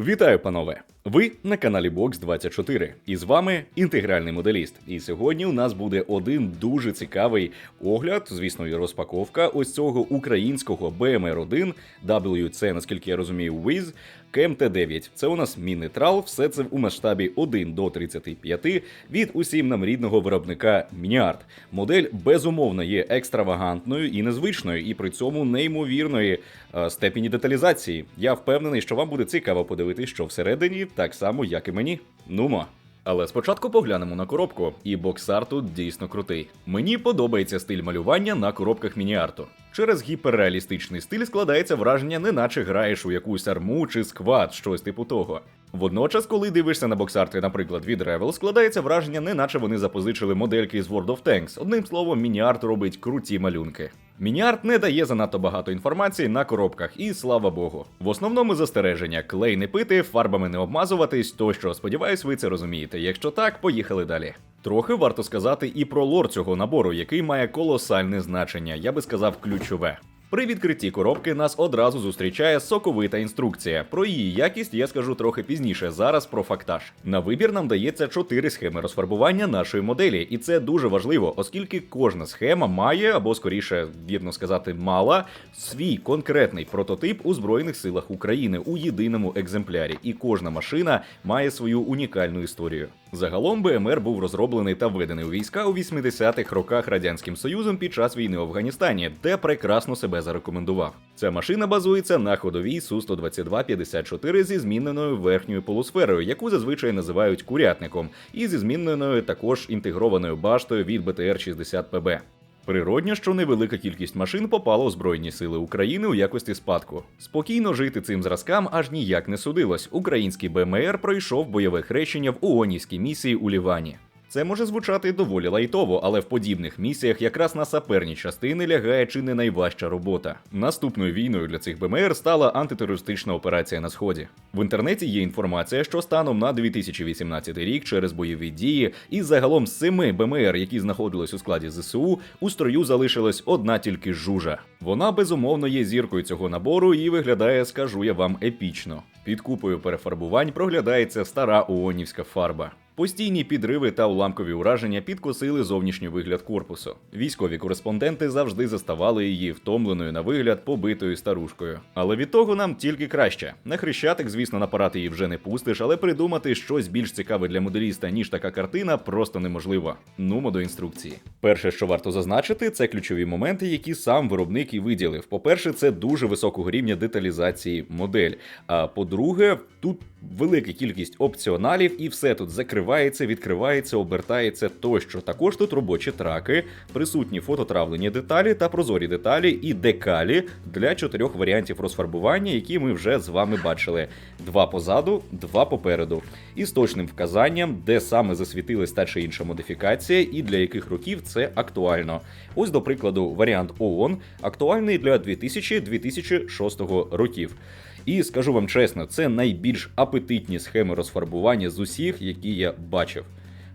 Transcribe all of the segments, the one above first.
Вітаю, панове! Ви на каналі Box 24 і з вами інтегральний моделіст. І сьогодні у нас буде один дуже цікавий огляд, звісно, і розпаковка ось цього українського BMR-1 WC, наскільки я розумію, Wiz КМТ-9. Це у нас міні-трал, все це у масштабі 1 до 35 від усім нам рідного виробника Мініарт. Модель безумовно є екстравагантною і незвичною, і при цьому неймовірної е, степені деталізації. Я впевнений, що вам буде цікаво подивитись, що всередині, так само, як і мені. Нумо. Але спочатку поглянемо на коробку, і боксар тут дійсно крутий. Мені подобається стиль малювання на коробках мініарту. Через гіперреалістичний стиль складається враження, неначе граєш у якусь арму чи сквад, щось типу того. Водночас, коли дивишся на боксарти, наприклад, від Revel, складається враження, неначе вони запозичили модельки з World of Tanks. Одним словом, мініарт робить круті малюнки. Мініарт не дає занадто багато інформації на коробках, і слава Богу. В основному застереження клей не пити, фарбами не обмазуватись, тощо. Сподіваюсь, ви це розумієте. Якщо так, поїхали далі. Трохи варто сказати і про лор цього набору, який має колосальне значення, я би сказав, ключове. При відкритті коробки нас одразу зустрічає соковита інструкція. Про її якість я скажу трохи пізніше. Зараз про фактаж. На вибір нам дається чотири схеми розфарбування нашої моделі, і це дуже важливо, оскільки кожна схема має, або скоріше, вірно сказати, мала свій конкретний прототип у Збройних силах України у єдиному екземплярі, і кожна машина має свою унікальну історію. Загалом БМР був розроблений та введений у війська у 80-х роках радянським союзом під час війни в Афганістані, де прекрасно себе зарекомендував. Ця машина базується на ходовій су 122 54 зі зміненою верхньою полусферою, яку зазвичай називають курятником, і зі зміненою також інтегрованою баштою від БТР 60 ПБ. Природньо, що невелика кількість машин попала у Збройні сили України у якості спадку. Спокійно жити цим зразкам аж ніяк не судилось. Український БМР пройшов бойове хрещення в ООНівській місії у Лівані. Це може звучати доволі лайтово, але в подібних місіях якраз на саперні частини лягає чи не найважча робота. Наступною війною для цих БМР стала антитерористична операція на сході. В інтернеті є інформація, що станом на 2018 рік через бойові дії із загалом семи БМР, які знаходились у складі ЗСУ, у строю залишилась одна тільки жужа. Вона безумовно є зіркою цього набору і виглядає, скажу я вам, епічно. Під купою перефарбувань проглядається стара ООНівська фарба. Постійні підриви та уламкові ураження підкосили зовнішній вигляд корпусу. Військові кореспонденти завжди заставали її втомленою на вигляд побитою старушкою. Але від того нам тільки краще. На хрещатик, звісно, на парад її вже не пустиш, але придумати щось більш цікаве для моделіста, ніж така картина, просто неможливо. Нумо до інструкції. Перше, що варто зазначити, це ключові моменти, які сам виробник і виділив. По-перше, це дуже високого рівня деталізації модель. А по-друге, тут велика кількість опціоналів, і все тут закривається, відкривається, обертається тощо. Також тут робочі траки, присутні фототравлені деталі та прозорі деталі і декалі для чотирьох варіантів розфарбування, які ми вже з вами бачили: два позаду, два попереду, і з точним вказанням, де саме засвітилась та чи інша модифікація, і для яких років це актуально. Ось, до прикладу, варіант ООН актуальний для 2000-2006 років. І скажу вам чесно, це найбільш апетитні схеми розфарбування з усіх, які я бачив.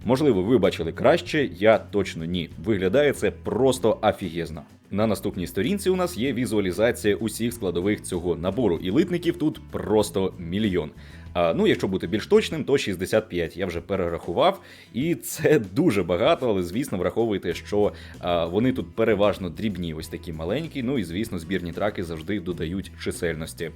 Можливо, ви бачили краще, я точно ні. Виглядає це просто афігезно. На наступній сторінці у нас є візуалізація усіх складових цього набору, і литників тут просто мільйон. Ну, якщо бути більш точним, то 65 я вже перерахував, і це дуже багато, але звісно, враховуйте, що вони тут переважно дрібні, ось такі маленькі. Ну і звісно, збірні траки завжди додають чисельності.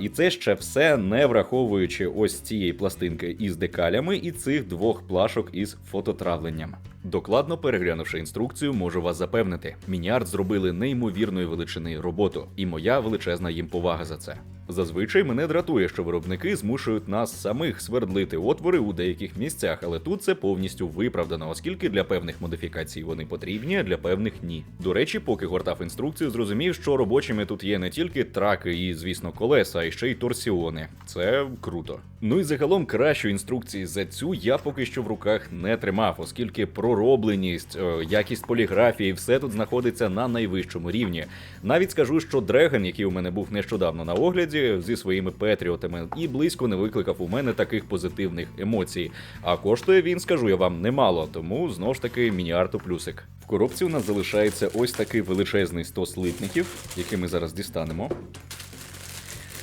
І це ще все не враховуючи ось цієї пластинки із декалями і цих двох плашок із фототравленням. Докладно переглянувши інструкцію, можу вас запевнити, Мініарт зробили неймовірної величини роботу, і моя величезна їм повага за це. Зазвичай мене дратує, що виробники змушують нас самих свердлити отвори у деяких місцях, але тут це повністю виправдано, оскільки для певних модифікацій вони потрібні, а для певних ні. До речі, поки гортав інструкцію, зрозумів, що робочими тут є не тільки траки і, звісно, колеса, а ще й торсіони. Це круто. Ну і загалом кращої інструкції за цю я поки що в руках не тримав, оскільки проробленість, е, якість поліграфії, все тут знаходиться на найвищому рівні. Навіть скажу, що Дреген, який у мене був нещодавно на огляді зі своїми петріотами, і близько не викликав у мене таких позитивних емоцій. А коштує він, скажу я вам, немало, тому знову ж таки мініарту плюсик. В коробці у нас залишається ось такий величезний стос литників, який ми зараз дістанемо.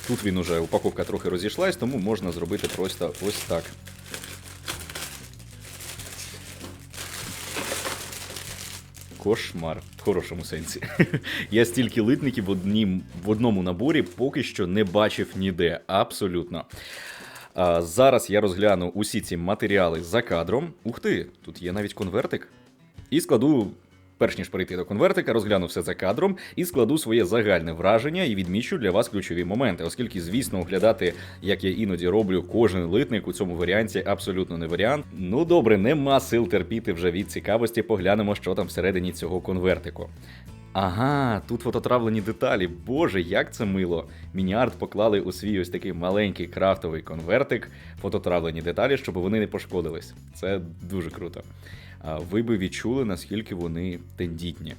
Тут він уже упаковка трохи розійшлась, тому можна зробити просто ось так. Кошмар в хорошому сенсі. Я стільки литників в, однім, в одному наборі поки що не бачив ніде. Абсолютно. А, зараз я розгляну усі ці матеріали за кадром. Ух ти, тут є навіть конвертик. І складу, перш ніж перейти до конвертика, розгляну все за кадром і складу своє загальне враження і відмічу для вас ключові моменти, оскільки, звісно, оглядати, як я іноді роблю, кожен литник у цьому варіанті абсолютно не варіант. Ну добре, нема сил терпіти вже від цікавості. Поглянемо, що там всередині цього конвертику. Ага, тут фототравлені деталі. Боже, як це мило. Мініарт поклали у свій ось такий маленький крафтовий конвертик, фототравлені деталі, щоб вони не пошкодились. Це дуже круто. Ви би відчули, наскільки вони тендітні.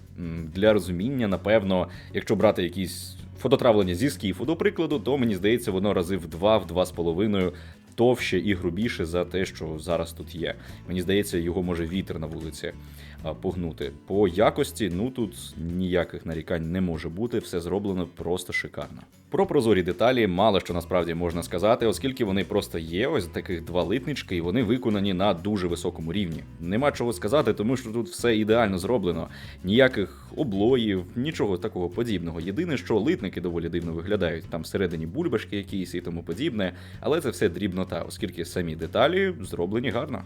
Для розуміння, напевно, якщо брати якісь фототравлення зі скіфу, до прикладу, то мені здається, воно рази в два, в два з половиною товще і грубіше за те, що зараз тут є. Мені здається, його може вітер на вулиці погнути. По якості, ну тут ніяких нарікань не може бути, все зроблено просто шикарно. Про прозорі деталі мало що насправді можна сказати, оскільки вони просто є, ось таких два литнички, і вони виконані на дуже високому рівні. Нема чого сказати, тому що тут все ідеально зроблено. Ніяких облоїв, нічого такого подібного. Єдине, що литники доволі дивно виглядають, там всередині бульбашки якісь і тому подібне, але це все дрібнота, оскільки самі деталі зроблені гарно.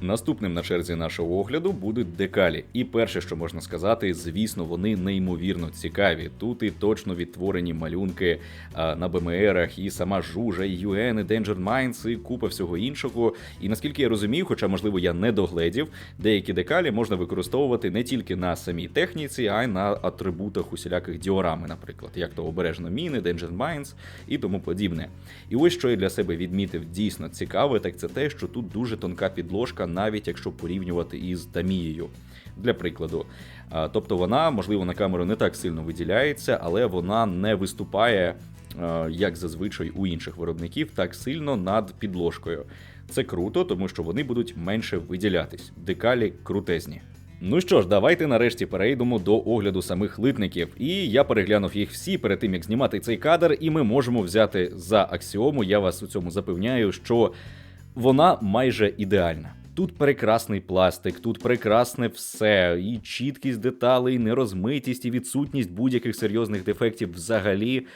Наступним на черзі нашого огляду будуть декалі. І перше, що можна сказати, звісно, вони неймовірно цікаві. Тут і точно відтворені малюнки а, на БМРах, і сама жужа, і UN, і Danger Minds, і купа всього іншого. І наскільки я розумію, хоча можливо я не догледів, деякі декалі можна використовувати не тільки на самій техніці, а й на атрибутах усіляких діорами, наприклад, як то обережно міни, Danger Minds і тому подібне. І ось що я для себе відмітив дійсно цікаве, так це те, що тут дуже тонка підложка, навіть якщо порівнювати із Тамією. Для прикладу, тобто вона, можливо, на камеру не так сильно виділяється, але вона не виступає, е, як зазвичай у інших виробників, так сильно над підложкою. Це круто, тому що вони будуть менше виділятись. Декалі крутезні. Ну що ж, давайте нарешті перейдемо до огляду самих литників. І я переглянув їх всі перед тим, як знімати цей кадр, і ми можемо взяти за аксіому. Я вас у цьому запевняю, що вона майже ідеальна. Тут прекрасний пластик, тут прекрасне все, і чіткість деталей, і нерозмитість, і відсутність будь-яких серйозних дефектів взагалі.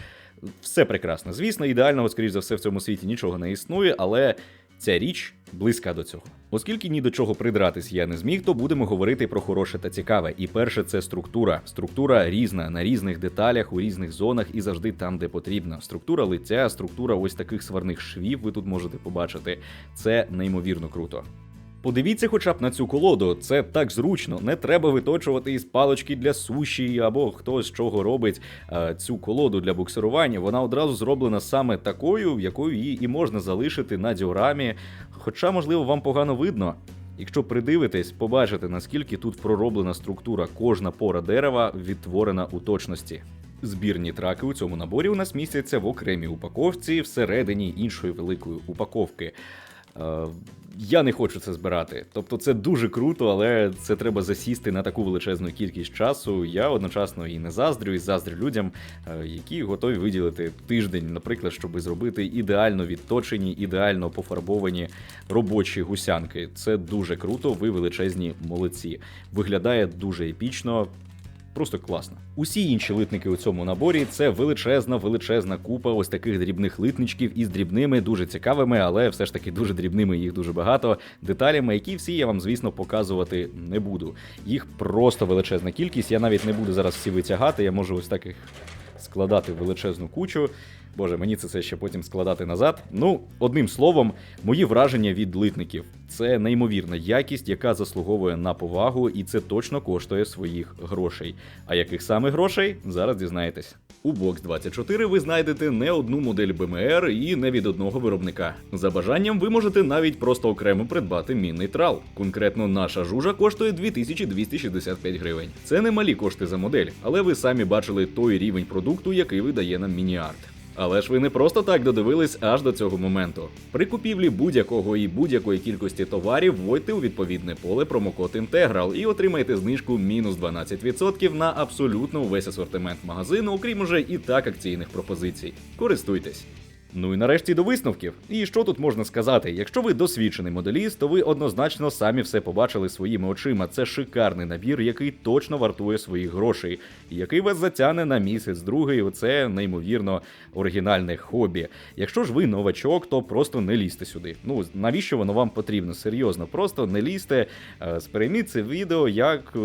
Все прекрасно. Звісно, ідеального, скоріш за все, в цьому світі нічого не існує, але ця річ близька до цього. Оскільки ні до чого придратись я не зміг, то будемо говорити про хороше та цікаве. І перше це структура. Структура різна на різних деталях, у різних зонах і завжди там, де потрібно. Структура лиця, структура ось таких сварних швів, ви тут можете побачити. Це неймовірно круто. Подивіться хоча б на цю колоду, це так зручно. Не треба виточувати із палочки для суші або хто з чого робить е, цю колоду для буксирування. Вона одразу зроблена саме такою, якою її і можна залишити на діорамі. Хоча, можливо, вам погано видно. Якщо придивитесь, побачите, наскільки тут пророблена структура, кожна пора дерева відтворена у точності. Збірні траки у цьому наборі у нас містяться в окремій упаковці всередині іншої великої упаковки. Е, я не хочу це збирати. Тобто це дуже круто, але це треба засісти на таку величезну кількість часу. Я одночасно і не заздрю, і заздрю людям, е, які готові виділити тиждень, наприклад, щоб зробити ідеально відточені, ідеально пофарбовані робочі гусянки. Це дуже круто. Ви величезні молодці. Виглядає дуже епічно. Просто класно. Усі інші литники у цьому наборі це величезна, величезна купа ось таких дрібних литничків із дрібними, дуже цікавими, але все ж таки дуже дрібними, їх дуже багато. Деталями, які всі я вам, звісно, показувати не буду. Їх просто величезна кількість. Я навіть не буду зараз всі витягати. Я можу ось так їх складати величезну кучу. Боже, мені це все ще потім складати назад. Ну, одним словом, мої враження від литників це неймовірна якість, яка заслуговує на повагу, і це точно коштує своїх грошей. А яких саме грошей зараз дізнаєтесь. У Box 24 ви знайдете не одну модель БМР і не від одного виробника. За бажанням ви можете навіть просто окремо придбати мінний трал. Конкретно наша жужа коштує 2265 гривень. Це не малі кошти за модель, але ви самі бачили той рівень продукту, який видає нам мініарт. Але ж ви не просто так додивились аж до цього моменту. При купівлі будь-якого і будь-якої кількості товарів вводьте у відповідне поле промокод Інтеграл і отримайте знижку мінус 12% на абсолютно увесь асортимент магазину, окрім уже і так акційних пропозицій. Користуйтесь. Ну і нарешті до висновків. І що тут можна сказати? Якщо ви досвідчений моделіст, то ви однозначно самі все побачили своїми очима. Це шикарний набір, який точно вартує своїх грошей, який вас затягне на місяць другий. Оце неймовірно оригінальне хобі. Якщо ж ви новачок, то просто не лізьте сюди. Ну навіщо воно вам потрібно? Серйозно, просто не лізьте, е, сприйміть це відео як.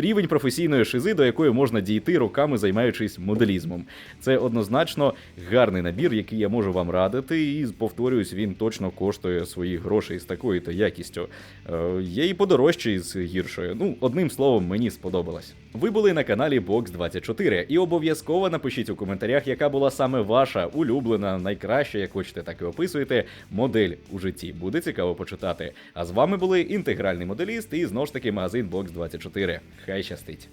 Рівень професійної шизи, до якої можна дійти роками займаючись моделізмом. Це однозначно гарний набір, який я можу вам радити, і повторююсь, він точно коштує своїх грошей з такою то якістю. Е, є і подорожче з гіршою. Ну, одним словом, мені сподобалось. Ви були на каналі Box24 і обов'язково напишіть у коментарях, яка була саме ваша улюблена, найкраща, як хочете, так і описуєте, модель у житті. Буде цікаво почитати. А з вами були інтегральний моделіст і знову ж таки магазин Box24. Хай щастить.